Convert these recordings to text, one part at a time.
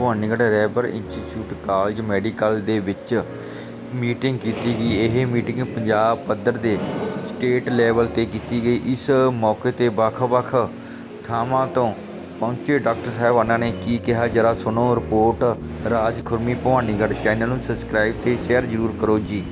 Bhawanigarh Raibar institute college medical ਦੇ ਵਿੱਚ meeting ਕੀਤੀ ਗਈ। ਇਹ ਮੀਟਿੰਗ ਪੰਜਾਬ ਪੱਧਰ ਦੇ ਸਟੇਟ ਲੈਵਲ 'ਤੇ ਕੀਤੀ ਗਈ। ਇਸ ਮੌਕੇ 'ਤੇ ਵੱਖ-ਵੱਖ ਥਾਵਾਂ ਤੋਂ ਪਹੁੰਚੇ ਡਾਕਟਰ ਸਾਹਿਬਾਨਾਂ ਨੇ ਕੀ ਕਿਹਾ, ਜਰਾ ਸੁਣੋ ਰਿਪੋਰਟ ਰਾਜ ਖੁਰਮੀ ਭਵਾਨੀਗੜ੍ਹ ਚੈਨਲ ਨੂੰ ਸਬਸਕ੍ਰਾਈਬ ਤੇ ਸ਼ੇਅਰ ਜ਼ਰੂਰ ਕਰੋ ਜੀ।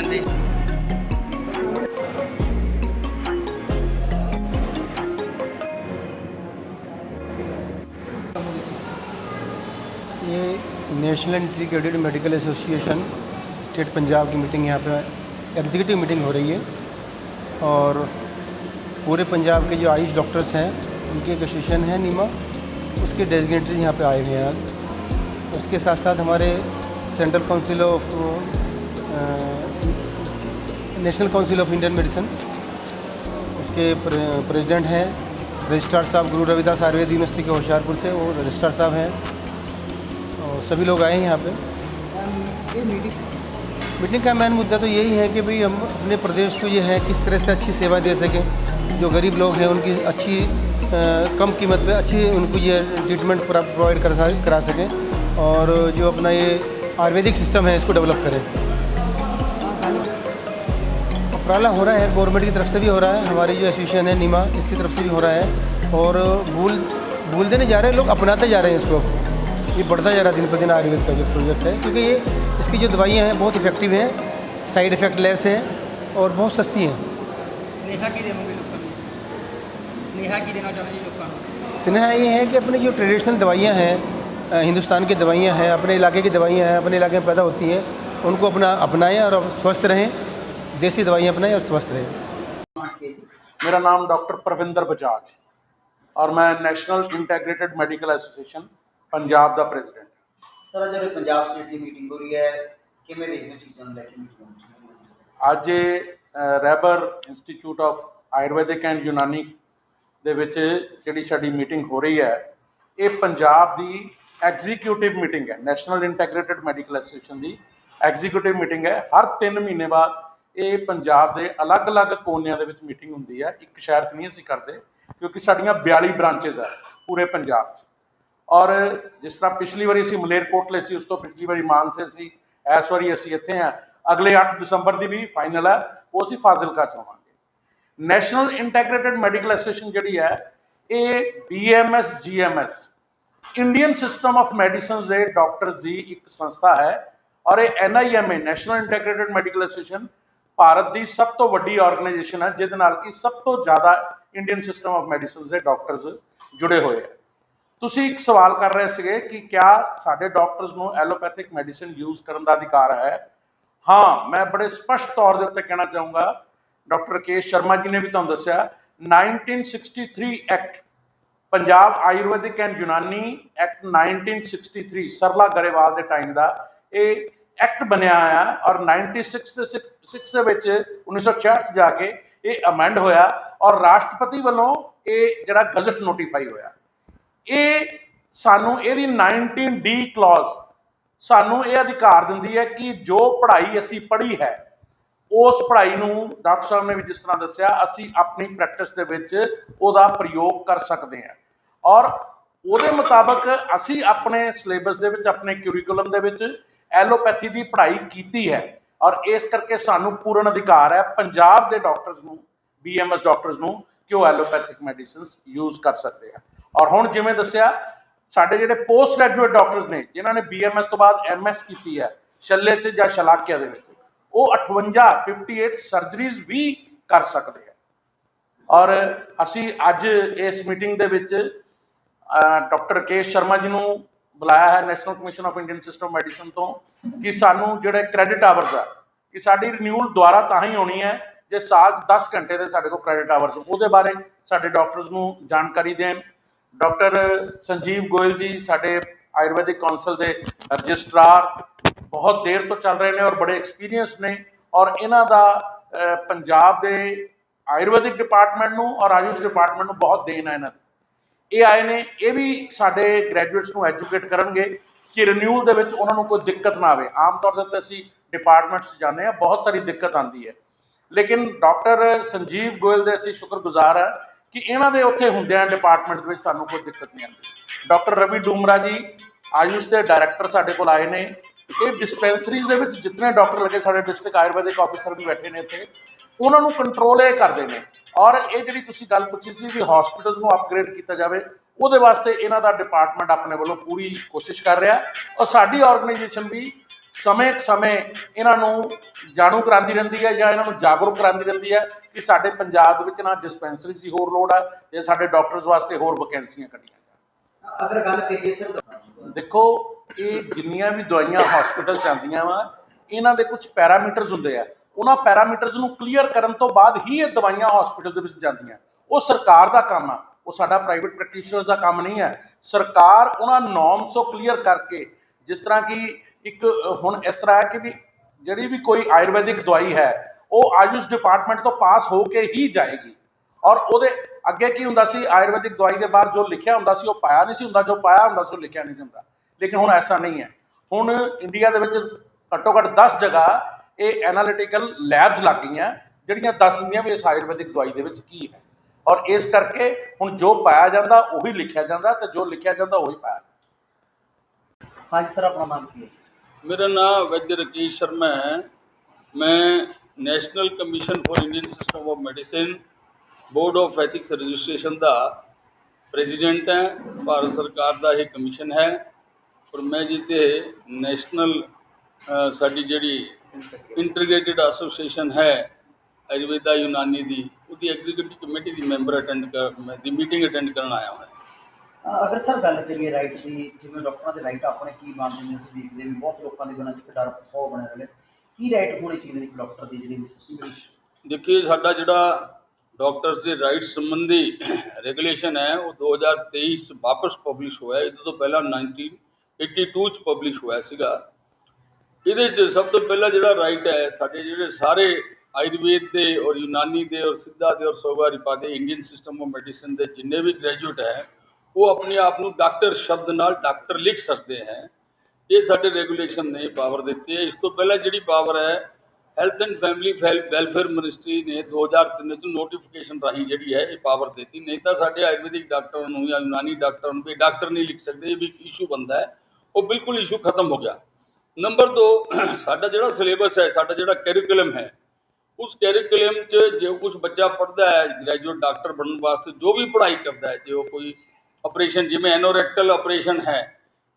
ਜਾਂਦੀ। ये national integrated medical association state Punjab की मीटिंग यहाँ पे एग्जीक्यूटिव मीटिंग हो रही है और पूरे पंजाब के जो आयुष डॉक्टर्स हैं, उनकी एक एसोसिएशन है नीमा, उसके डेजिग्नेटरीज यहाँ पे आए हुए हैं। उसके साथ साथ हमारे central council of national council of Indian medicine. उसके प्रे- प्रेसिडेंट हैं रजिस्ट्रार साहब गुरु रविदास आयुर्वेद यूनिवर्सिटी के होशियारपुर से वो रजिस्ट्रार साहब हैं। और सभी लोग आए हैं यहाँ पे। मीटिंग का मेन मुद्दा तो यही है कि भाई हम अपने प्रदेश को ये है किस तरह से अच्छी सेवा दे सकें। जो गरीब लोग हैं उनकी अच्छी अ, कम कीमत पे अच्छी उनको ये ट्रीटमेंट प्रोवाइड कर करा सकें। और जो अपना ये आयुर्वेदिक सिस्टम है इसको डेवलप करें। उपराला हो रहा है गवर्नमेंट की तरफ़ से भी हो रहा है हमारी जो एसोसिएशन है नीमा इसकी तरफ़ से भी हो रहा है। और भूल भूलते नहीं जा रहे हैं लोग अपनाते जा रहे हैं इसको। ये बढ़ता जा रहा है दिन पर दिन आयुर्वेद का जो प्रोजेक्ट है क्योंकि ये इसकी जो दवाइयाँ हैं बहुत इफ़ेक्टिव हैं साइड इफ़ेक्ट लेस हैं और बहुत सस्ती हैं। स्नेहा ये है कि अपनी जो ट्रेडिशनल दवाइयाँ हैं हिंदुस्तान की दवाइयाँ हैं अपने इलाके की दवाइयाँ हैं अपने इलाके में पैदा होती हैं उनको अपना अपनाएँ और स्वस्थ रहें। देसी दवाइयाँ अपनाएं और स्वस्थ रहें ਮੇਰਾ ਨਾਮ ਡਾਕਟਰ ਪ੍ਰਵਿੰਦਰ ਬਜਾਜ ਔਰ ਮੈਂ national integrated medical association Punjab ਦਾ ਪ੍ਰੈਜ਼ੀਡੈਂਟ ਸਰ ਅੱਜ ਜਿਹੜੀ ਪੰਜਾਬ ਸਟੇਟ ਦੀ ਮੀਟਿੰਗ ਹੋ ਰਹੀ ਹੈ ਕਿਵੇਂ ਦੇਖਦੇ ਹੋ ਚੀਜ਼ਾਂ ਨੂੰ ਲੈ ਕੇ ਮੀਟਿੰਗ ਹੋ ਰਹੀ ਹੈ ਅੱਜ ਇਹ ਰੈਬਰ institute of Ayurvedic and Unani ਦੇ ਵਿੱਚ ਜਿਹੜੀ ਸਾਡੀ ਮੀਟਿੰਗ ਹੋ ਰਹੀ ਹੈ ਇਹ ਪੰਜਾਬ ਦੀ ਐਗਜ਼ੀਕਿਊਟਿਵ ਮੀਟਿੰਗ ਹੈ ਨੈਸ਼ਨਲ ਇੰਟੈਗ੍ਰੇਟਿਡ ਮੈਡੀਕਲ ਐਸੋਸੀਏਸ਼ਨ ਦੀ ਐਗਜ਼ੀਕਿਊਟਿਵ ਮੀਟਿੰਗ ਹੈ ਹਰ 3 ਮਹੀਨੇ ਬਾਅਦ ਇਹ ਪੰਜਾਬ ਦੇ ਅਲੱਗ-ਅਲੱਗ ਕੋਨਿਆਂ ਦੇ ਵਿੱਚ ਮੀਟਿੰਗ ਹੁੰਦੀ ਹੈ ਇੱਕ ਸ਼ਹਿਰ 'ਚ ਨਹੀਂ ਅਸੀਂ ਕਰਦੇ, ਕਿਉਂਕਿ ਸਾਡੀਆਂ 42 ਬ੍ਰਾਂਚੇਸ ਹੈ ਪੂਰੇ ਪੰਜਾਬ 'ਚ। ਔਰ ਜਿਸ ਤਰ੍ਹਾਂ ਪਿਛਲੀ ਵਾਰੀ ਅਸੀਂ ਮਲੇਰਕੋਟਲੇ ਸੀ, ਉਸ ਤੋਂ ਪਿਛਲੀ ਵਾਰੀ ਮਾਨਸੇ ਸੀ, ਇਸ ਵਾਰੀ ਅਸੀਂ ਇੱਥੇ ਆ। ਅਗਲੇ 8 ਦਸੰਬਰ ਦੀ ਵੀ ਫਾਈਨਲ ਹੈ ਉਹ ਅਸੀਂ ਫਾਜ਼ਿਲਕਾ ਚ ਹੋਵਾਂਗੇ। ਨੈਸ਼ਨਲ ਇੰਟੈਗ੍ਰੇਟਿਡ ਮੈਡੀਕਲ ਐਸੋਸੀਏਸ਼ਨ ਜਿਹੜੀ ਹੈ ਇਹ BMS GMS Indian system of medicines ਦੇ ਡਾਕਟਰਸ ਦੀ ਇੱਕ ਸੰਸਥਾ ਹੈ, ਔਰ ਇਹ NIMA national integrated medical association Bharat ਦੀ ਸਭ ਤੋਂ ਵੱਡੀ ਆਰਗੇਨਾਈਜੇਸ਼ਨ ਹੈ, ਜਿਹਦੇ ਨਾਲ ਕਿ ਸਭ ਤੋਂ ਜ਼ਿਆਦਾ ਇੰਡੀਅਨ ਸਿਸਟਮ ਆਫ ਮੈਡੀਸਿਨਸ ਦੇ ਡਾਕਟਰਸ ਜੁੜੇ ਹੋਏ ਹੈ। ਤੁਸੀਂ ਇੱਕ ਸਵਾਲ ਕਰ ਰਹੇ ਸੀਗੇ ਕਿ ਕਿਆ ਸਾਡੇ ਡਾਕਟਰਸ ਨੂੰ ਐਲੋਪੈਥਿਕ ਮੈਡੀਸਿਨ ਯੂਜ਼ ਕਰਨ ਦਾ ਅਧਿਕਾਰ ਹੈ? ਹਾਂ, ਮੈਂ ਬੜੇ ਸਪਸ਼ਟ ਤੌਰ ਦੇ ਉੱਤੇ ਕਹਿਣਾ ਚਾਹੂੰਗਾ, ਡਾਕਟਰ ਕੇ ਸ਼ਰਮਾ ਜੀ ਨੇ ਵੀ ਤੁਹਾਨੂੰ ਦੱਸਿਆ 1963 act Punjab Ayurvedic and Unani act 1963 Sarla Grewal ਦੇ ਟਾਈਮ ਦਾ, ਇਹ ਐਕਟ ਬਣਿਆ ਆਇਆ ਔਰ 96 ਦੇ 6 ਦੇ ਵਿੱਚ 1966 ਚ ਜਾ ਕੇ ਇਹ ਅਮੈਂਡ ਹੋਇਆ ਔਰ ਰਾਸ਼ਟਰਪਤੀ ਵੱਲੋਂ ਇਹ ਜਿਹੜਾ ਗਜ਼ਟ ਨੋਟੀਫਾਈ ਹੋਇਆ। ਇਹ ਸਾਨੂੰ ਇਹਦੀ 19D ਕਲੌਜ਼ ਸਾਨੂੰ ਇਹ ਅਧਿਕਾਰ ਦਿੰਦੀ ਹੈ ਕਿ ਜੋ ਪੜ੍ਹਾਈ ਅਸੀਂ ਪੜ੍ਹੀ ਹੈ, ਉਸ ਪੜ੍ਹਾਈ ਨੂੰ ਡਾਕਟਰ ਸਾਹਿਬ ਨੇ ਵੀ ਜਿਸ ਤਰ੍ਹਾਂ ਦੱਸਿਆ, ਅਸੀਂ ਆਪਣੀ ਪ੍ਰੈਕਟਿਸ ਦੇ ਵਿੱਚ ਉਹਦਾ ਪ੍ਰਯੋਗ ਕਰ ਸਕਦੇ ਹਾਂ। ਔਰ ਉਹਦੇ ਮੁਤਾਬਕ ਅਸੀਂ ਆਪਣੇ ਸਿਲੇਬਸ ਦੇ ਵਿੱਚ, ਆਪਣੇ ਕਿਉਰਿਕੂਲਮ ਦੇ ਵਿੱਚ ਐਲੋਪੈਥੀ ਦੀ ਪੜ੍ਹਾਈ ਕੀਤੀ ਹੈ ਔਰ ਇਸ ਕਰਕੇ ਸਾਨੂੰ ਪੂਰਨ ਅਧਿਕਾਰ ਹੈ ਪੰਜਾਬ ਦੇ ਡਾਕਟਰਸ ਨੂੰ ਬੀਐਮਐਸ ਡਾਕਟਰਸ ਨੂੰ ਕਿ ਉਹ ਐਲੋਪੈਥਿਕ ਮੈਡੀਸਿਨਸ ਯੂਜ਼ ਕਰ ਸਕਦੇ ਆ ਔਰ ਹੁਣ ਜਿਵੇਂ ਦੱਸਿਆ, ਸਾਡੇ ਜਿਹੜੇ ਪੋਸਟ ਗ੍ਰੈਜੂਏਟ ਡਾਕਟਰਸ ਨੇ, ਜਿਨ੍ਹਾਂ ਨੇ ਬੀਐਮਐਸ ਤੋਂ ਬਾਅਦ ਐਮਐਸ ਕੀਤੀ ਹੈ, ਛੱਲੇ ਤੇ ਜਾਂ ਸ਼ਲਾਕਿਆ ਦੇ ਵਿੱਚ, ਉਹ 58 58 ਸਰਜਰੀਜ਼ ਵੀ ਕਰ ਸਕਦੇ ਆ ਔਰ ਅਸੀਂ ਅੱਜ ਇਸ ਮੀਟਿੰਗ ਦੇ ਵਿੱਚ ਡਾਕਟਰ ਕੇ ਸ਼ਰਮਾ ਜੀ ਨੂੰ ਬੁਲਾਇਆ ਹੈ national commission of Indian system medicine ਤੋਂ ਕਿ ਸਾਨੂੰ ਜਿਹੜੇ ਕ੍ਰੈਡਿਟ ਆਵਰਸ ਆ, ਕਿ ਸਾਡੀ ਰਿਨਿਊਲ ਦੁਆਰਾ ਤਾਂ ਹੀ ਹੋਣੀ ਹੈ ਜੇ ਸਾਲ 'ਚ 10 ਘੰਟੇ ਦੇ ਸਾਡੇ ਕੋਲ ਕ੍ਰੈਡਿਟ ਆਵਰਸ ਉਹਦੇ ਬਾਰੇ ਸਾਡੇ ਡਾਕਟਰਸ ਨੂੰ ਜਾਣਕਾਰੀ ਦੇਣ। ਡਾਕਟਰ ਸੰਜੀਵ ਗੋਇਲ ਜੀ, ਸਾਡੇ ਆਯੁਰਵੈਦਿਕ ਕੌਂਸਲ ਦੇ ਰਜਿਸਟਰਾਰ ਬਹੁਤ ਦੇਰ ਤੋਂ ਚੱਲ ਰਹੇ ਨੇ ਔਰ ਬੜੇ ਐਕਸਪੀਰੀਅੰਸ ਨੇ ਔਰ ਇਹਨਾਂ ਦਾ ਪੰਜਾਬ ਦੇ ਆਯੁਰਵੈਦਿਕ ਡਿਪਾਰਟਮੈਂਟ ਨੂੰ ਔਰ ਆਯੁਸ਼ ਡਿਪਾਰਟਮੈਂਟ ਨੂੰ ਬਹੁਤ ਦੇਣ ਹੈ ਇਹਨਾਂ ਇਹ ਆਏ ਨੇ, ਇਹ ਵੀ ਸਾਡੇ ਗ੍ਰੈਜੂਏਟਸ ਨੂੰ ਐਜੂਕੇਟ ਕਰਨਗੇ ਕਿ ਰਿਨਿਊਲ ਦੇ ਵਿੱਚ ਉਹਨਾਂ ਨੂੰ ਕੋਈ ਦਿੱਕਤ ਨਾ ਆਵੇ। ਆਮ ਤੌਰ ਦੇ ਉੱਤੇ ਅਸੀਂ ਡਿਪਾਰਟਮੈਂਟਸ ਜਾਂਦੇ ਆ ਬਹੁਤ ਸਾਰੀ ਦਿੱਕਤ ਆਉਂਦੀ ਹੈ। ਲੇਕਿਨ ਡਾਕਟਰ ਸੰਜੀਵ ਗੋਇਲ ਦੇ ਅਸੀਂ ਸ਼ੁਕਰਗੁਜ਼ਾਰ ਹਾਂ ਕਿ ਇਹਨਾਂ ਦੇ ਉੱਥੇ ਹੁੰਦਿਆਂ ਡਿਪਾਰਟਮੈਂਟ ਵਿੱਚ ਸਾਨੂੰ ਕੋਈ ਦਿੱਕਤ ਨਹੀਂ ਆਉਂਦੀ। ਡਾਕਟਰ ਰਵੀ ਡੂਮਰਾ ਜੀ, ਆਯੁਸ਼ ਦੇ ਡਾਇਰੈਕਟਰ ਸਾਡੇ ਕੋਲ ਆਏ ਨੇ। ਇਹ ਡਿਸਪੈਂਸਰੀਜ਼ ਦੇ ਵਿੱਚ ਜਿੰਨੇ ਡਾਕਟਰ ਲੱਗੇ, ਸਾਡੇ ਡਿਸਟ੍ਰਿਕਟ ਆਯੁਰਵੈਦਿਕ ਆਫੀਸਰ ਵੀ ਬੈਠੇ ਨੇ ਇੱਥੇ। ਉਹਨਾਂ ਨੂੰ ਕੰਟਰੋਲ ਇਹ ਕਰਦੇ ਨੇ ਔਰ ਇਹ ਜਿਹੜੀ ਤੁਸੀਂ ਗੱਲ ਪੁੱਛੀ ਸੀ ਵੀ ਹਸਪੀਟਲਸ ਨੂੰ ਅਪਗ੍ਰੇਡ ਕੀਤਾ ਜਾਵੇ ਉਹਦੇ ਵਾਸਤੇ ਇਹਨਾਂ ਦਾ ਡਿਪਾਰਟਮੈਂਟ ਆਪਣੇ ਵੱਲੋਂ ਪੂਰੀ ਕੋਸ਼ਿਸ਼ ਕਰ ਰਿਹਾ। ਔਰ ਸਾਡੀ ਆਰਗੇਨਾਈਜੇਸ਼ਨ ਵੀ ਸਮੇਂ ਸਮੇਂ ਇਹਨਾਂ ਨੂੰ ਜਾਣੂ ਕਰਾਉਂਦੀ ਰਹਿੰਦੀ ਹੈ ਜਾਂ ਇਹਨਾਂ ਨੂੰ ਜਾਗਰੂਕ ਕਰਾਉਂਦੀ ਰਹਿੰਦੀ ਹੈ ਕਿ ਸਾਡੇ ਪੰਜਾਬ ਦੇ ਵਿੱਚ ਨਾ ਡਿਸਪੈਂਸਰੀਜ਼ ਦੀ ਹੋਰ ਲੋੜ ਹੈ ਜਾਂ ਸਾਡੇ ਡਾਕਟਰਸ ਵਾਸਤੇ ਹੋਰ ਵੈਕੈਂਸੀਆਂ ਕੱਢੀਆਂ ਜਾਣ। ਅਗਰ ਗੱਲ ਕਰੀਏ ਸਰ ਦੇਖੋ ਇਹ ਜਿੰਨੀਆਂ ਵੀ ਦਵਾਈਆਂ ਹਸਪੀਟਲ ਚ ਆਉਂਦੀਆਂ ਵਾ ਇਹਨਾਂ ਦੇ ਕੁਝ ਪੈਰਾਮੀਟਰਸ ਹੁੰਦੇ ਆ। ਉਹਨਾਂ ਪੈਰਾਮੀਟਰਸ ਨੂੰ ਕਲੀਅਰ ਕਰਨ ਤੋਂ ਬਾਅਦ ਹੀ ਇਹ ਦਵਾਈਆਂ ਹਸਪੀਟਲ ਦੇ ਵਿੱਚ ਜਾਂਦੀਆਂ। ਉਹ ਸਰਕਾਰ ਦਾ ਕੰਮ ਆ। ਉਹ ਸਾਡਾ ਪ੍ਰਾਈਵੇਟ ਪ੍ਰੈਕਟੀਸ਼ਨਰਸ ਦਾ ਕੰਮ ਨਹੀਂ ਹੈ। ਸਰਕਾਰ ਉਹਨਾਂ ਨੋਰਮਸ ਨੂੰ ਕਲੀਅਰ ਕਰਕੇ, ਜਿਸ ਤਰ੍ਹਾਂ ਕਿ ਇੱਕ ਹੁਣ ਇਸ ਤਰ੍ਹਾਂ ਹੈ ਕਿ ਵੀ ਜਿਹੜੀ ਵੀ ਕੋਈ ਆਯੁਰਵੈਦਿਕ ਦਵਾਈ ਹੈ, ਉਹ ਆਯੁਸ਼ ਡਿਪਾਰਟਮੈਂਟ ਤੋਂ ਪਾਸ ਹੋ ਕੇ ਹੀ ਜਾਏਗੀ। ਔਰ ਉਹਦੇ ਅੱਗੇ ਕੀ ਹੁੰਦਾ ਸੀ? ਆਯੁਰਵੈਦਿਕ ਦਵਾਈ ਦੇ ਬਾਹਰ ਜੋ ਲਿਖਿਆ ਹੁੰਦਾ ਸੀ, ਉਹ ਪਾਇਆ ਨਹੀਂ ਸੀ ਹੁੰਦਾ। ਜੋ ਪਾਇਆ ਹੁੰਦਾ ਸੀ, ਉਹ ਲਿਖਿਆ ਨਹੀਂ ਸੀ ਹੁੰਦਾ। ਲੇਕਿਨ ਹੁਣ ਐਸਾ ਨਹੀਂ ਹੈ। ਹੁਣ ਇੰਡੀਆ ਦੇ ਵਿੱਚ ਘੱਟੋ ਘੱਟ 10 ਜਗ੍ਹਾ ਇਹ ਐਨਾਲਿਟੀਕਲ ਲੈਬਸ ਲੱਗ ਗਈਆਂ ਜਿਹੜੀਆਂ ਦੱਸ ਦਿੰਦੀਆਂ ਵੀ ਇਸ ਆਯੁਰਵੈਦਿਕ ਦਵਾਈ ਦੇ ਵਿੱਚ ਕੀ ਹੈ। ਔਰ ਇਸ ਕਰਕੇ ਹੁਣ ਜੋ ਪਾਇਆ ਜਾਂਦਾ ਉਹੀ ਲਿਖਿਆ ਜਾਂਦਾ ਤੇ ਜੋ ਲਿਖਿਆ ਜਾਂਦਾ ਉਹੀ ਪਾਇਆ ਜਾਂਦਾ। ਹਾਂਜੀ ਸਰ ਆਪਣਾ ਨਾਮ ਕੀ ਹੈ ਮੇਰਾ ਨਾਮ ਵੈਦਿ ਰਕੇਸ਼ ਸ਼ਰਮਾ ਹੈ। ਮੈਂ national commission for Indian system of medicine board of ethics registration the president ਹਾਂ। ਭਾਰਤ ਸਰਕਾਰ ਦਾ ਇਹ ਕਮਿਸ਼ਨ ਹੈ। ਔਰ ਮੈਂ ਜਿੱਤੇ ਨੈਸ਼ਨਲ ਸਾਡੀ ਜਿਹੜੀ ਇੰਟੀਗ੍ਰੇਟਿਡ ਐਸੋਸੀਏਸ਼ਨ ਹੈ ਆਯੁਰਵੇਦਾ ਯੂਨਾਨੀ ਦੀ। ਉਹਦੀ ਐਗਜ਼ੀਕਿਊਟਿਵ ਕਮੇਟੀ ਦੀ ਮੈਂਬਰ ਅਟੈਂਡ ਕਰ ਮੈਂ ਦੀ ਮੀਟਿੰਗ ਅਟੈਂਡ ਕਰਨ ਆਇਆ ਹਾਂ ਅਗਰ ਸਰ ਗੱਲ ਕਰੀਏ ਰਾਈਟ ਦੀ ਜਿਵੇਂ ਡਾਕਟਰਾਂ ਦੇ ਰਾਈਟ ਆਪਣੇ ਕੀ ਬਣਦੇ ਨੇ ਅਸੀਂ ਦੇਖਦੇ ਵੀ ਬਹੁਤ ਲੋਕਾਂ ਦੇ ਮਨਾਂ 'ਚ ਇੱਕ ਡਰ ਹੋ ਬਣਿਆ ਰਹਿੰਦਾ। ਕੀ ਰਾਈਟ ਹੋਣੀ ਚਾਹੀਦੀ ਨੇ ਇੱਕ ਡਾਕਟਰ ਦੀ ਜਿਹੜੀ ਸਿਸਟਮ ਦੇਖਿਏ ਸਾਡਾ ਜਿਹੜਾ ਡਾਕਟਰਸ ਦੇ ਰਾਈਟਸ ਸੰਬੰਧੀ ਰੈਗੂਲੇਸ਼ਨ ਹੈ ਉਹ 2023 ਚ ਵਾਪਸ ਪਬਲਿਸ਼ ਹੋਇਆ। ਇਹ ਤੋਂ ਪਹਿਲਾਂ 1982 ਚ ਪਬਲਿਸ਼ ਹੋਇਆ ਸੀਗਾ। ਇਹਦੇ ਚ ਸਭ ਤੋਂ ਪਹਿਲਾਂ ਜਿਹੜਾ ਰਾਈਟ ਹੈ, ਸਾਡੇ ਜਿਹੜੇ ਸਾਰੇ ਆਯੁਰਵੇਦ ਦੇ ਔਰ ਯੂਨਾਨੀ ਦੇ ਔਰ ਸਿੱਧਾ ਦੇ ਔਰ ਸੋਗਾ ਰਿਪਾ ਦੇ ਇੰਡੀਅਨ ਸਿਸਟਮ ਆਫ ਮੈਡੀਸਨ ਦੇ ਜਿੰਨੇ ਵੀ ਗ੍ਰੈਜੂਏਟ ਹੈ, ਉਹ ਆਪਣੇ ਆਪ ਨੂੰ ਡਾਕਟਰ ਸ਼ਬਦ ਨਾਲ ਡਾਕਟਰ ਲਿਖ ਸਕਦੇ ਹੈ। ਇਹ ਸਾਡੇ ਰੈਗੂਲੇਸ਼ਨ ਨੇ ਪਾਵਰ ਦਿੱਤੀ ਹੈ। ਇਸ ਤੋਂ ਪਹਿਲਾਂ ਜਿਹੜੀ ਪਾਵਰ ਹੈ health and family welfare ministry ਨੇ 2003 ਚ ਨੋਟੀਫਿਕੇਸ਼ਨ ਰਾਹੀਂ ਜਿਹੜੀ ਹੈ, ਇਹ ਪਾਵਰ ਦਿੱਤੀ। ਨਹੀਂ ਤਾਂ ਸਾਡੇ ਆਯੁਰਵੈਦਿਕ ਡਾਕਟਰਾਂ ਨੂੰ ਜਾਂ ਯੂਨਾਨੀ ਡਾਕਟਰਾਂ ਨੂੰ ਵੀ ਡਾਕਟਰ ਨਹੀਂ ਲਿਖ ਸਕਦੇ, ਇਹ ਵੀ ਇੱਕ ਇਸ਼ੂ ਬੰਦਾ ਹੈ। ਉਹ ਬਿਲਕੁਲ ਇਸ਼ੂ ਖਤਮ ਹੋ ਗਿਆ। ਨੰਬਰ 2 ਸਾਡਾ ਜਿਹੜਾ ਸਿਲੇਬਸ ਹੈ, ਸਾਡਾ ਜਿਹੜਾ ਕੈਰੀਕੁਲਮ ਹੈ, ਉਸ ਕੈਰੀਕੁਲਮ 'ਚ ਜੋ ਕੁਝ ਬੱਚਾ ਪੜ੍ਹਦਾ ਹੈ ਗ੍ਰੈਜੂਏਟ ਡਾਕਟਰ ਬਣਨ ਵਾਸਤੇ ਜੋ ਵੀ ਪੜ੍ਹਾਈ ਕਰਦਾ ਹੈ, ਜੇ ਉਹ ਕੋਈ ਆਪਰੇਸ਼ਨ ਜਿਵੇਂ ਐਨੋਰੈਕਟਲ ਆਪਰੇਸ਼ਨ ਹੈ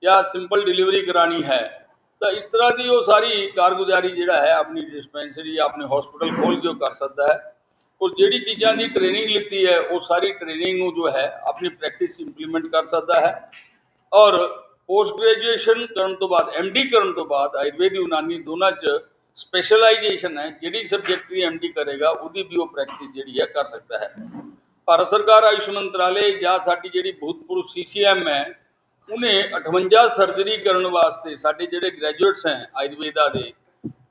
ਜਾਂ ਸਿੰਪਲ ਡਿਲੀਵਰੀ ਕਰਾਣੀ ਹੈ, ਤਾਂ ਇਸ ਤਰ੍ਹਾਂ ਦੀ ਉਹ ਸਾਰੀ ਕਾਰਗੁਜ਼ਾਰੀ ਜਿਹੜਾ ਹੈ, ਆਪਣੀ ਡਿਸਪੈਂਸਰੀ ਜਾਂ ਆਪਣੇ ਹਸਪੀਟਲ ਖੋਲ ਕੇ ਉਹ ਕਰ ਸਕਦਾ ਹੈ। ਔਰ ਜਿਹੜੀ ਚੀਜ਼ਾਂ ਦੀ ਟ੍ਰੇਨਿੰਗ ਲਿੱਤੀ ਹੈ, ਉਹ ਸਾਰੀ ਟ੍ਰੇਨਿੰਗ ਨੂੰ ਜੋ ਹੈ, ਆਪਣੀ ਪ੍ਰੈਕਟਿਸ ਇੰਪਲੀਮੈਂਟ ਕਰ ਸਕਦਾ ਹੈ। ਔਰ ਪੋਸਟ ਗ੍ਰੈਜੂਏਸ਼ਨ ਕਰਨ ਤੋਂ ਬਾਅਦ ਡੀ ਕਰਨ ਤੋਂ ਬਾਅਦ ਆਯੁਰਵੇਦ ਯੂਨਾਨੀ ਦੋਨਾਂ 'ਚ ਸਪੈਸ਼ਲਾਈਜੇਸ਼ਨ ਹੈ, ਜਿਹੜੀ ਸਬਜੈਕਟ ਦੀ ਡੀ ਕਰੇਗਾ, ਉਹਦੀ ਵੀ ਉਹ ਪ੍ਰੈਕਟਿਸ ਜਿਹੜੀ ਹੈ ਕਰ ਸਕਦਾ ਹੈ। ਭਾਰਤ ਸਰਕਾਰ, ਆਯੁਸ਼ ਮੰਤਰਾਲੇ ਜਾਂ ਸਾਡੀ ਜਿਹੜੀ ਭੂਤਪੂਰਵ ਸੀਸੀਐਮ ਹੈ, ਉਹਨੇ 58 ਸਰਜਰੀ ਕਰਨ ਵਾਸਤੇ ਸਾਡੇ ਜਿਹੜੇ ਗ੍ਰੈਜੂਏਟਸ ਹੈ ਆਯੁਰਵੇਦਾ ਦੇ,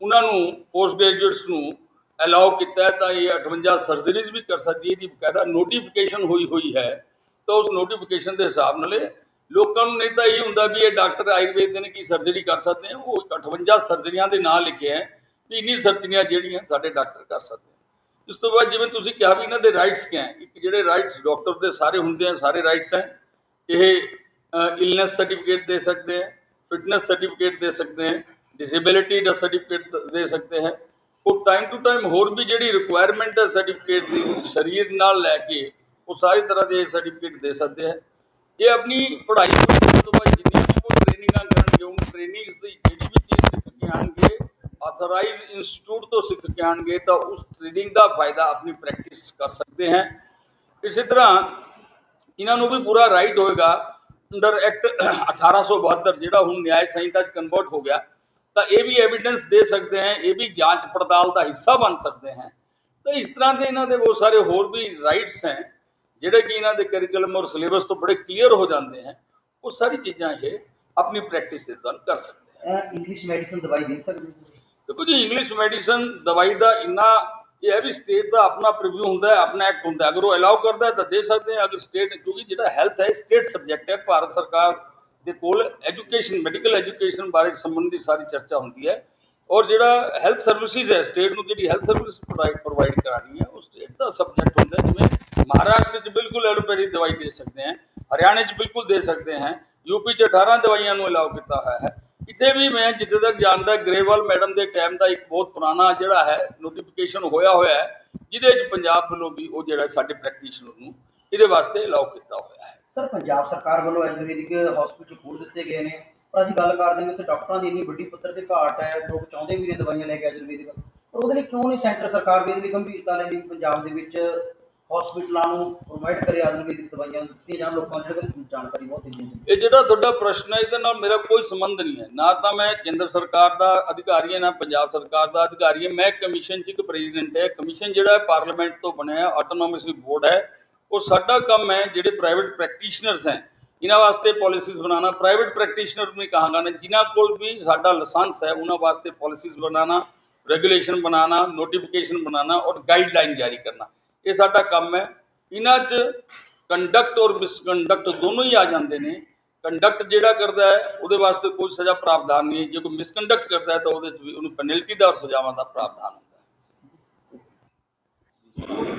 ਉਹਨਾਂ ਨੂੰ ਪੋਸਟ ਗ੍ਰੈਜੂਏਟਸ ਨੂੰ ਅਲਾਉ ਕੀਤਾ ਤਾਂ ਇਹ 58 ਸਰਜਰੀਜ਼ ਵੀ ਕਰ ਸਕਦੀ ਹੈ। ਇਹਦੀ ਬਕਾਇਦਾ ਨੋਟੀਫਿਕੇਸ਼ਨ ਹੋਈ ਹੋਈ ਹੈ, ਤਾਂ ਉਸ ਨੋਟੀਫਿਕੇਸ਼ਨ ਦੇ ਹਿਸਾਬ ਨਾਲ ਇਹ ਲੋਕਾਂ ਨੂੰ ਨਹੀਂ ਤਾਂ ਇਹ ਹੁੰਦਾ ਵੀ ਇਹ ਡਾਕਟਰ ਆਯੁਰਵੇਦ ਦੇ ਨੇ ਕੀ ਸਰਜਰੀ ਕਰ ਸਕਦੇ ਆ। ਉਹ 58 ਸਰਜਰੀਆਂ ਦੇ ਨਾਂ ਲਿਖਿਆ ਹੈ ਵੀ ਇੰਨੀ ਸਰਜਰੀਆਂ ਜਿਹੜੀਆਂ ਸਾਡੇ ਡਾਕਟਰ ਕਰ ਸਕਦੇ ਆ। ਇਸ ਤੋਂ ਬਾਅਦ ਜਿਵੇਂ ਤੁਸੀਂ ਕਿਹਾ ਵੀ ਇਹਨਾਂ ਦੇ ਰਾਈਟਸ ਕਿਆ ਹੈ। ਇੱਕ ਜਿਹੜੇ ਰਾਈਟਸ ਡਾਕਟਰ ਦੇ ਸਾਰੇ ਹੁੰਦੇ ਆ, ਸਾਰੇ ਰਾਈਟਸ ਹੈ। ਇਹ ਇਲਨੈਸ ਸਰਟੀਫਿਕੇਟ ਦੇ ਸਕਦੇ ਆ ਫਿਟਨੈਸ ਸਰਟੀਫਿਕੇਟ ਦੇ ਸਕਦੇ ਆ ਡਿਸੇਬਿਲਿਟੀ ਦਾ ਸਰਟੀਫਿਕੇਟ ਦੇ ਸਕਦੇ ਹੈ ਉਹ ਟਾਈਮ ਟੂ ਟਾਈਮ ਹੋਰ ਵੀ ਜਿਹੜੀ ਰਿਕੁਆਇਰਮੈਂਟ ਹੈ ਸਰਟੀਫਿਕੇਟ ਦੀ ਸਰੀਰ ਨਾਲ ਲੈ ਕੇ ਉਹ ਸਾਰੀ ਤਰ੍ਹਾਂ ਦੇ ਸਰਟੀਫਿਕੇਟ ਦੇ ਸਕਦੇ ਹੈ ਇਹ ਆਪਣੀ ਪੜ੍ਹਾਈ ਤੋਂ ਬਾਅਦ ਜਿੰਨੀ ਵੀ ਕੋਈ ਟ੍ਰੇਨਿੰਗਾਂ ਕਰਨਗੇ ਉਹ ਟ੍ਰੇਨਿੰਗਸ ਦੀ ਜਿਹੜੀ ਵੀ ਚੀਜ਼ ਸਿੱਖ ਕੇ ਆਣਗੇ ਆਥੋਰਾਈਜ਼ ਇੰਸਟੀਚਿਊਟ ਤੋਂ ਸਿੱਖ ਕੇ ਆਣਗੇ ਤਾਂ ਉਸ ਟ੍ਰੇਨਿੰਗ ਦਾ ਫਾਇਦਾ ਆਪਣੀ ਪ੍ਰੈਕਟਿਸ ਕਰ ਸਕਦੇ ਹੈ। ਇਸੇ ਤਰ੍ਹਾਂ ਇਹਨਾਂ ਨੂੰ ਵੀ ਪੂਰਾ ਰਾਈਟ ਹੋਏਗਾ। ਅੰਡਰ ਐਕਟ 1872 ਜਿਹੜਾ ਹੁਣ ਨਿਆਇ ਸੰਹਿਤਾ ਚ ਕਨਵਰਟ ਹੋ ਗਿਆ, ਤਾਂ ਇਹ ਵੀ ਐਵੀਡੈਂਸ ਦੇ ਸਕਦੇ ਹੈ, ਇਹ ਵੀ ਜਾਂਚ ਪੜਤਾਲ ਦਾ ਹਿੱਸਾ ਬਣ ਸਕਦੇ ਹੈ। ਤਾਂ ਇਸ ਤਰ੍ਹਾਂ ਦੇ ਇਹਨਾਂ ਦੇ ਬਹੁਤ ਸਾਰੇ ਹੋਰ ਵੀ ਰਾਈਟਸ ਹੈ। ਜਿਹੜੇ ਕਿ ਇਹਨਾਂ ਦੇ ਕਰਿਕੂਲਮ ਔਰ ਸਿਲੇਬਸ ਤੋਂ ਬੜੇ ਕਲੀਅਰ ਹੋ ਜਾਂਦੇ ਹੈ ਉਹ ਸਾਰੀ ਚੀਜ਼ਾਂ ਇਹ ਆਪਣੀ ਪ੍ਰੈਕਟਿਸ ਦੇ ਦੌਰਾਨ ਕਰ ਸਕਦੇ ਹੈ। ਇੰਗਲਿਸ਼ ਮੈਡੀਸਨ ਦਵਾਈ ਦੇ ਸਕਦੇ? ਦੇਖੋ ਜੀ ਇੰਗਲਿਸ਼ ਮੈਡੀਸਨ ਦਵਾਈ ਦਾ ਇੰਨਾ ਇਹ ਹੈ ਵੀ ਸਟੇਟ ਦਾ ਆਪਣਾ ਪ੍ਰੀਵਿਊ ਹੁੰਦਾ ਹੈ ਆਪਣਾ ਐਕਟ ਹੁੰਦਾ ਹੈ। ਅਗਰ ਉਹ ਅਲਾਉ ਕਰਦਾ ਹੈ ਤਾਂ ਦੇ ਸਕਦੇ ਹੈ ਅਗਰ ਸਟੇਟ ਕਿਉਂਕਿ ਜਿਹੜਾ ਹੈਲਥ ਹੈ ਸਟੇਟ ਸਬਜੈਕਟ ਹੈ। ਭਾਰਤ ਸਰਕਾਰ ਦੇ ਕੋਲ ਐਜੂਕੇਸ਼ਨ ਮੈਡੀਕਲ ਐਜੂਕੇਸ਼ਨ ਬਾਰੇ ਸੰਬੰਧੀ ਸਾਰੀ ਚਰਚਾ ਹੁੰਦੀ ਹੈ। ਔਰ ਜਿਹੜਾ ਹੈਲਥ ਸਰਵਿਸਿਜ਼ ਹੈ ਸਟੇਟ ਨੂੰ ਜਿਹੜੀ ਹੈਲਥ ਸਰਵਿਸ ਪ੍ਰੋਵਾਈਡ ਪ੍ਰੋਵਾਈਡ ਕਰਾਣੀ ਹੈ ਉਹ ਸਟੇਟ ਦਾ ਸਬਜੈਕਟ ਹੁੰਦਾ ਜਿਵੇਂ ਮਹਾਰਾਸ਼ਟਰ 'ਚ ਬਿਲਕੁਲ ਐਲੋਪੈਥੀ ਦਵਾਈ ਦੇ ਸਕਦੇ ਹੈ, ਹਰਿਆਣੇ 'ਚ ਬਿਲਕੁਲ ਦੇ ਸਕਦੇ ਹੈ ਯੂਪੀ 'ਚ 18 ਦਵਾਈਆਂ ਨੂੰ ਅਲਾਉ ਕੀਤਾ ਹੋਇਆ ਹੈ। ਇੱਥੇ ਵੀ ਮੈਂ ਜਿੱਥੇ ਤੱਕ ਜਾਣਦਾ, ਗਰੇਵਾਲ ਮੈਡਮ ਦੇ ਟਾਈਮ ਦਾ ਇੱਕ ਬਹੁਤ ਪੁਰਾਣਾ ਜਿਹੜਾ ਹੈ ਨੋਟੀਫਿਕੇਸ਼ਨ ਹੋਇਆ ਹੋਇਆ ਹੈ, ਜਿਹਦੇ 'ਚ ਪੰਜਾਬ ਵੱਲੋਂ ਵੀ ਉਹ ਜਿਹੜਾ ਸਾਡੇ ਪ੍ਰੈਕਟੀਸ਼ਨਰ ਨੂੰ ਇਹਦੇ ਵਾਸਤੇ ਅਲਾਉ ਕੀਤਾ ਹੋਇਆ ਹੈ। ਸਰ, ਪੰਜਾਬ ਸਰਕਾਰ ਵੱਲੋਂ ਆਯੁਰਵੈਦਿਕ ਹਸਪੀਟਲ ਖੋਲ ਦਿੱਤੇ ਗਏ ਨੇ। ਪਰ ਅਸੀਂ ਗੱਲ ਕਰਦੇ ਹਾਂ ਕਿ ਡਾਕਟਰਾਂ ਦੀ ਇੰਨੀ ਵੱਡੀ ਪੱਧਰ ਤੇ ਘਾਟ ਹੈ, ਲੋਕ ਚਾਹੁੰਦੇ ਵੀ ਨੇ ਦਵਾਈਆਂ ਲੈ ਕੇ ਆਯੁਰਵੈਦਿਕ ਪਰ ਉਹਦੇ ਲਈ ਕਿਉਂ ਨਹੀਂ ਸੈਂਟਰ ਸਰਕਾਰ ਵੀ ਇਹਦੀ ਲਈ ਗੰਭੀਰਤਾ ਲੈਂਦੀ ਵੀ ਪੰਜਾਬ ਦੇ ਵਿੱਚ ਹਸਪੀਟਲਾਂ ਨੂੰ ਪ੍ਰੋਵਾਈਡ ਕਰੇ ਆਯੁਰਵੈਦਿਕ ਦਵਾਈਆਂ ਦਿੱਤੀਆਂ ਜਾਣ, ਲੋਕਾਂ ਨੂੰ ਜਿਹੜੇ ਜਾਣਕਾਰੀ ਬਹੁਤ ਦੇਣੀ ਚਾਹੀਦੀ ਇਹ ਜਿਹੜਾ ਤੁਹਾਡਾ ਪ੍ਰਸ਼ਨ ਹੈ, ਇਹਦੇ ਨਾਲ ਮੇਰਾ ਕੋਈ ਸੰਬੰਧ ਨਹੀਂ ਹੈ। ਨਾ ਤਾਂ ਮੈਂ ਕੇਂਦਰ ਸਰਕਾਰ ਦਾ ਅਧਿਕਾਰੀ ਹਾਂ, ਨਾ ਪੰਜਾਬ ਸਰਕਾਰ ਦਾ ਅਧਿਕਾਰੀ ਹਾਂ। ਮੈਂ ਕਮਿਸ਼ਨ 'ਚ ਇੱਕ ਪ੍ਰੈਜ਼ੀਡੈਂਟ ਹੈ। ਕਮਿਸ਼ਨ ਜਿਹੜਾ ਹੈ, ਪਾਰਲੀਮੈਂਟ ਤੋਂ ਬਣਿਆ ਆਟੋਨੋਮਸ ਬੋਰਡ ਹੈ। ਉਹ ਸਾਡਾ ਕੰਮ ਹੈ, ਜਿਹੜੇ ਪ੍ਰਾਈਵੇਟ ਪ੍ਰੈਕਟੀਸ਼ਨਰਸ ਹੈ, ਇਹਨਾਂ ਵਾਸਤੇ ਪਾਲਿਸੀਜ਼ ਬਣਾਉਣਾ। ਪ੍ਰਾਈਵੇਟ ਪ੍ਰੈਕਟੀਸ਼ਨਰ ਨੂੰ ਕਹਾਂਗਾ ਨਾ ਜਿਨ੍ਹਾਂ ਕੋਲ ਵੀ ਸਾਡਾ ਲਾਇਸੈਂਸ ਹੈ, ਉਹਨਾਂ ਵਾਸਤੇ ਪਾਲਿਸੀਜ਼ ਬਣਾਉਣਾ ਰੈਗੂਲੇਸ਼ਨ ਬਣਾਉਣਾ ਨੋਟੀਫਿਕੇਸ਼ਨ ਬਣਾਉਣਾ ਔਰ ਗਾਈਡਲਾਈਨ ਜਾਰੀ ਕਰਨਾ। ਇਹ ਸਾਡਾ ਕੰਮ ਹੈ। ਇਹਨਾਂ 'ਚ ਕੰਡਕਟ ਔਰ ਮਿਸਕੰਡਕਟ ਦੋਨੋਂ ਹੀ ਆ ਜਾਂਦੇ ਨੇ। ਕੰਡਕਟ ਜਿਹੜਾ ਕਰਦਾ ਹੈ, ਉਹਦੇ ਵਾਸਤੇ ਕੋਈ ਸਜ਼ਾ ਪ੍ਰਾਵਧਾਨ ਨਹੀਂ ਹੈ। ਜੇ ਕੋਈ ਮਿਸਕੰਡਕਟ ਕਰਦਾ ਹੈ, ਤਾਂ ਉਹਦੇ 'ਚ ਵੀ ਉਹਨੂੰ ਪੈਨਲਟੀ ਦਾ ਔਰ ਸਜ਼ਾਵਾਂ ਦਾ ਪ੍ਰਾਵਧਾਨ ਹੁੰਦਾ ਹੈ।